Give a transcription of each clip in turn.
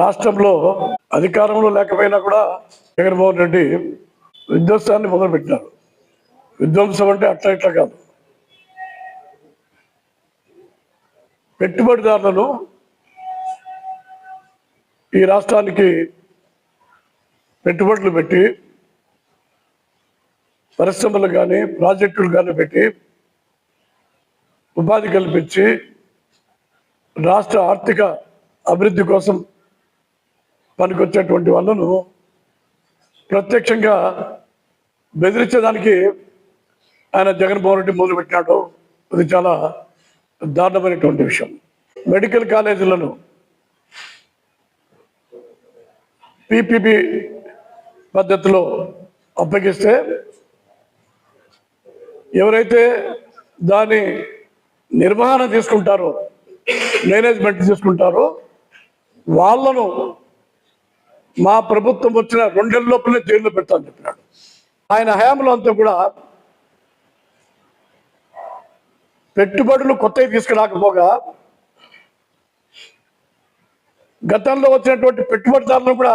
రాష్ట్రంలో అధికారంలో లేకపోయినా కూడా జగన్మోహన్ రెడ్డి విధ్వంసాన్ని మొదలుపెట్టినారు. విధ్వంసం అంటే అట్లా ఇట్లా కాదు. పెట్టుబడిదారులను ఈ రాష్ట్రానికి పెట్టుబడులు పెట్టి పరిశ్రమలు కానీ ప్రాజెక్టులు కానీ పెట్టి ఉపాధి కల్పించి రాష్ట్ర ఆర్థిక అభివృద్ధి కోసం పనికొచ్చేటువంటి వాళ్ళను ప్రత్యక్షంగా బెదిరించడానికి ఆయన జగన్మోహన్ రెడ్డి మొదలుపెట్టినాడు. అది చాలా దారుణమైనటువంటి విషయం. మెడికల్ కాలేజీలను పిపిపి పద్ధతిలో అప్పగిస్తే ఎవరైతే దాని నిర్వహణ తీసుకుంటారో మేనేజ్మెంట్ తీసుకుంటారో వాళ్ళను మా ప్రభుత్వం వచ్చిన రెండేళ్ళ లోపలే జైల్లో పెడతామని చెప్పినాడు. ఆయన హయాంలో అంతా కూడా పెట్టుబడులు కొత్తవి తీసుకురాకపోగా గతంలో వచ్చినటువంటి పెట్టుబడిదారులను కూడా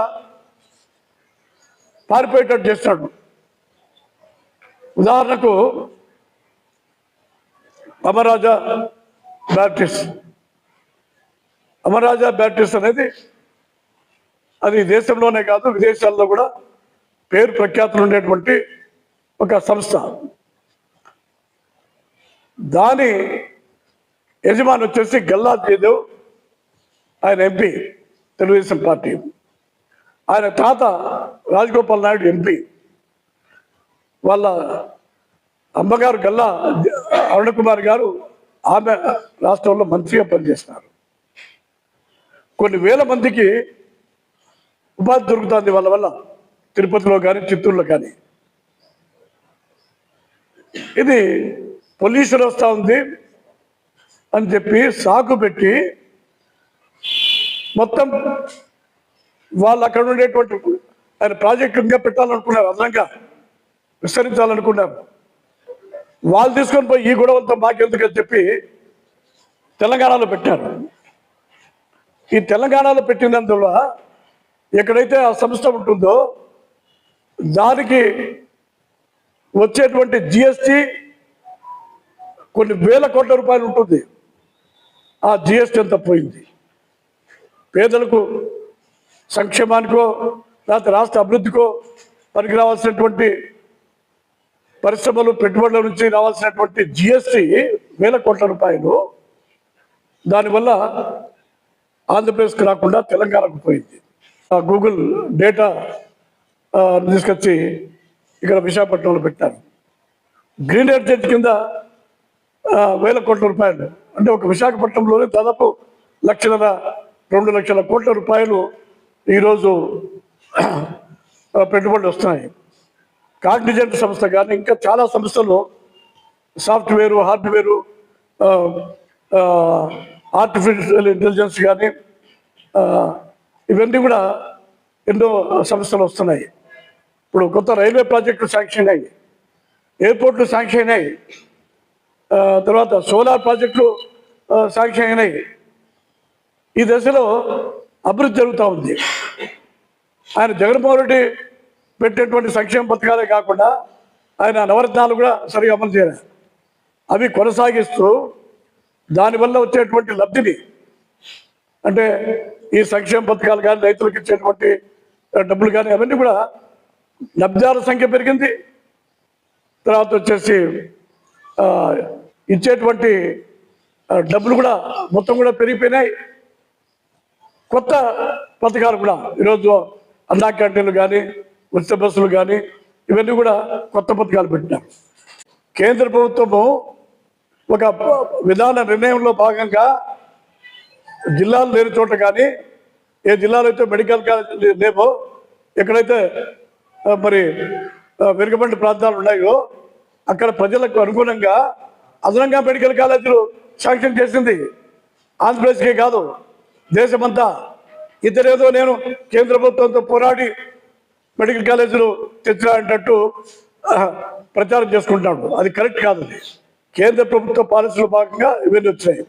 పారిపోయేటట్టు చేస్తాడు. ఉదాహరణకు అమరాజా బ్యాప్టిస్ట్. అమరాజా బ్యాప్టిస్ట్ అనేది అది దేశంలోనే కాదు విదేశాల్లో కూడా పేరు ప్రఖ్యాతులు ఉండేటువంటి ఒక సంస్థ. దాని యజమాని వచ్చేసి గల్లా జయదేవ్ ఆయన ఎంపీ తెలుగుదేశం పార్టీ. ఆయన తాత రాజగోపాల్ నాయుడు ఎంపీ. వాళ్ళ అమ్మగారు గల్లా అరుణ కుమార్ గారు ఆమె రాష్ట్రంలో మంత్రిగా పనిచేస్తున్నారు. కొన్ని వేల మందికి ఉపాధి దొరుకుతుంది వాళ్ళ వల్ల. తిరుపతిలో కానీ చిత్తూరులో కానీ ఇది పొల్యూషన్ వస్తూ ఉంది అని చెప్పి సాకు పెట్టి మొత్తం వాళ్ళు అక్కడ ఉండేటువంటి ఆయన ప్రాజెక్టు ఇంకా పెట్టాలనుకున్నారు అదనంగా విస్తరించాలనుకున్నారు. వాళ్ళు తీసుకొని పోయి ఈ గొడవలతో మాకెందుకని చెప్పి తెలంగాణలో పెట్టారు. ఈ తెలంగాణలో పెట్టినందువల్ల ఎక్కడైతే ఆ సంస్థ ఉంటుందో దానికి వచ్చేటువంటి జిఎస్టి కొన్ని వేల కోట్ల రూపాయలు ఉంటుంది. ఆ జిఎస్టి అంతా పోయింది. పేదలకు సంక్షేమానికో లేకపోతే రాష్ట్ర అభివృద్ధికో పనికి రావాల్సినటువంటి పరిశ్రమలు పెట్టుబడుల నుంచి రావాల్సినటువంటి జిఎస్టి వేల కోట్ల రూపాయలు. దానివల్ల ఆంధ్రప్రదేశ్కి రాకుండా తెలంగాణకు పోయింది. గూగుల్ డేటా తీసుకొచ్చి ఇక్కడ విశాఖపట్నంలో పెట్టారు. గ్రీన్ ఎనర్జెట్ కింద వేల కోట్ల రూపాయలు. అంటే ఒక విశాఖపట్నంలోనే దాదాపు లక్షల రెండు లక్షల కోట్ల రూపాయలు ఈరోజు పెట్టుబడులు వస్తున్నాయి. కాగ్నిజెంట్ సంస్థ కానీ ఇంకా చాలా సంస్థలు సాఫ్ట్వేరు హార్డ్వేరు ఆర్టిఫిషియల్ ఇంటెలిజెన్స్ కానీ ఇవన్నీ కూడా ఎన్నో సంస్థలు వస్తున్నాయి. ఇప్పుడు కొత్త రైల్వే ప్రాజెక్టులు శాంక్షన్ అయ్యాయి. ఎయిర్పోర్ట్లు శాంక్షన్ అయినాయి తర్వాత సోలార్ ప్రాజెక్టులు శాంక్షన్ అయినాయి. ఈ దశలో అభివృద్ధి జరుగుతూ ఉంది. ఆయన జగన్మోహన్ రెడ్డి పెట్టేటువంటి సంక్షేమ పథకాలే కాకుండా ఆయన నవరత్నాలు కూడా సరిగా అమలు చేయలేదు అవి కొనసాగిస్తూ దానివల్ల వచ్చేటువంటి లబ్ధిని అంటే ఈ సంక్షేమ పథకాలు కానీ రైతులకు ఇచ్చేటువంటి డబ్బులు కానీ అవన్నీ కూడా లబ్ధిదారుల సంఖ్య పెరిగింది. తర్వాత వచ్చేసి ఇచ్చేటువంటి డబ్బులు కూడా మొత్తం కూడా పెరిగిపోయినాయి. కొత్త పథకాలు కూడా ఈరోజు అన్నా క్యాంటీన్లు కానీ ఉచిత బస్సులు కానీ ఇవన్నీ కూడా కొత్త పథకాలు పెట్టినారు కేంద్ర ప్రభుత్వము ఒక విధాన నిర్ణయంలో భాగంగా జిల్లాలు లేని చోట కానీ ఏ జిల్లాలో అయితే మెడికల్ కాలేజ్ లేవో ఎక్కడైతే మరి వెనుకబడి ప్రాంతాలు ఉన్నాయో అక్కడ ప్రజలకు అనుగుణంగా అదనంగా మెడికల్ కాలేజీలు శాంక్షన్ చేసింది ఆంధ్రప్రదేశ్కే కాదు దేశమంతా. ఇతరేదో నేను కేంద్ర ప్రభుత్వంతో పోరాడి మెడికల్ కాలేజీలు తెచ్చినట్టు ప్రచారం చేసుకుంటున్నాడు అది కరెక్ట్ కాదు. కేంద్ర ప్రభుత్వ పాలసీలో భాగంగా ఇవన్నీ వచ్చాయి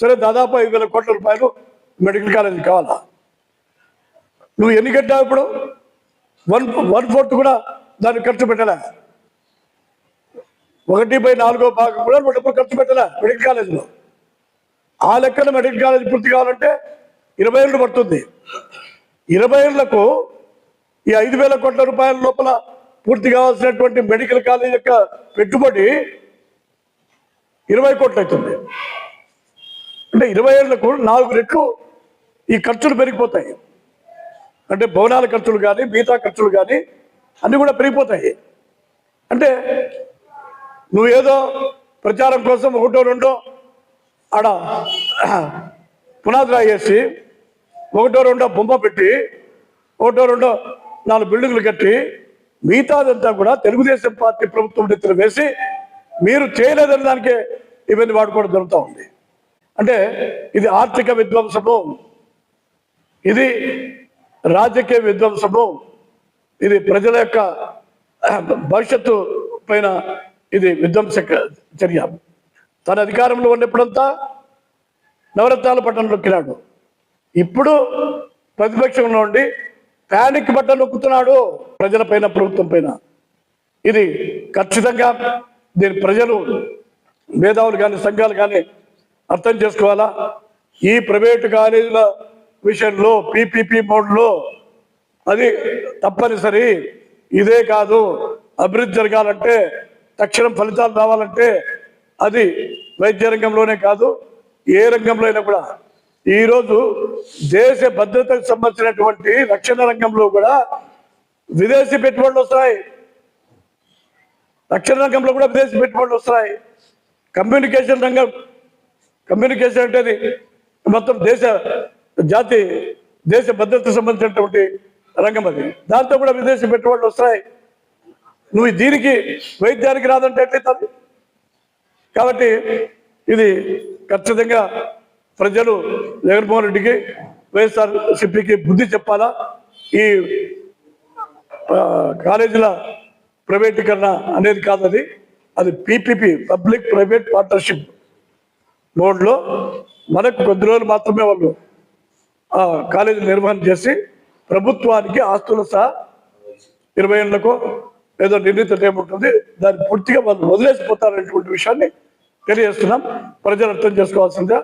సరే దాదాపు ఐదు వేల కోట్ల రూపాయలు మెడికల్ కాలేజీ కావాలా? నువ్వు ఎన్ని కట్టావు ఇప్పుడు? వన్ వన్ ఫోర్త్ కూడా దాన్ని ఖర్చు పెట్టలే? ఒకటి బై నాలుగో భాగం కూడా డబ్బులు ఖర్చు పెట్టలే మెడికల్ కాలేజీలో? ఆ లెక్కన మెడికల్ కాలేజ్ పూర్తి కావాలంటే ఇరవై ఏళ్ళు పడుతుంది. ఇరవై ఏళ్ళకు ఈ ఐదు వేల కోట్ల రూపాయల లోపల పూర్తి కావాల్సినటువంటి మెడికల్ కాలేజ్ యొక్క పెట్టుబడి ఇరవై కోట్లు అవుతుంది. అంటే ఇరవై ఏళ్ళకు నాలుగు రెట్లు ఈ ఖర్చులు పెరిగిపోతాయి. అంటే భవనాల ఖర్చులు కానీ మిగతా ఖర్చులు కానీ అన్నీ కూడా పెరిగిపోతాయి. అంటే నువ్వేదో ప్రచారం కోసం ఒకటో రెండో ఆడ పునాదులు వేసి ఒకటో రెండో బొమ్మ పెట్టి ఒకటో రెండో నాలుగు బిల్డింగ్లు కట్టి మిగతాదంతా కూడా తెలుగుదేశం పార్టీ ప్రభుత్వం నెత్తులు వేసి మీరు చేయలేదని దానికే ఇవన్నీ వాడుకోవడం జరుగుతూ ఉంది. అంటే ఇది ఆర్థిక విధ్వంసము. ఇది రాజకీయ విధ్వంసము. ఇది ప్రజల యొక్క భవిష్యత్తు పైన ఇది విధ్వంస చర్య. తన అధికారంలో ఉన్నప్పుడంతా నవరత్నాల పట్టణం నొక్కినాడు. ఇప్పుడు ప్రతిపక్షంలో ఉండి ప్యానిక్ బట్టన్ నొక్కుతున్నాడు ప్రజల పైన ప్రభుత్వం పైన. ఇది ఖచ్చితంగా దీని ప్రజలు మేధావులు కానీ సంఘాలు కానీ అర్థం చేసుకోవాలా? ఈ ప్రైవేటు కాలేజీల విషయంలో పీపీపీ మోడ్లో అది తప్పనిసరి. ఇదే కాదు అభివృద్ధి జరగాలంటే తక్షణం ఫలితాలు రావాలంటే అది వైద్య రంగంలోనే కాదు ఏ రంగంలో అయినా కూడా. ఈరోజు దేశ భద్రతకు సంబంధించినటువంటి రక్షణ రంగంలో కూడా విదేశీ పెట్టుబడులు వస్తాయి రక్షణ రంగంలో కూడా విదేశీ పెట్టుబడులు వస్తాయి కమ్యూనికేషన్ రంగం కమ్యూనికేషన్ అంటే అది మొత్తం దేశ జాతి దేశ భద్రతకు సంబంధించినటువంటి రంగం అది. దాంతో కూడా విదేశీ పెట్టుబడులు వస్తాయి నువ్వు దీనికి వైద్యానికి రాదంటే ఎట్లయితుంది కాబట్టి ఇది ఖచ్చితంగా ప్రజలు జగన్మోహన్ రెడ్డికి వైఎస్ఆర్ సిపికి బుద్ధి చెప్పాలా? ఈ కాలేజీల ప్రైవేటీకరణ అనేది కాదు అది అది పీపీపీ పబ్లిక్ ప్రైవేట్ పార్ట్నర్షిప్. మోడ్లో మనకు కొద్ది రోజులు మాత్రమే వాళ్ళు కాలేజీ నిర్వహణ చేసి ప్రభుత్వానికి ఆస్తులు సహా ఇరవై ఏళ్ళకో ఏదో నిర్ణీత టైం ఉంటుంది. దాన్ని పూర్తిగా వాళ్ళు వదిలేసిపోతారనేటువంటి విషయాన్ని తెలియజేస్తున్నాం. ప్రజలు అర్థం చేసుకోవాల్సిందిగా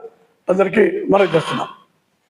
అందరికీ మనం చేస్తున్నాం.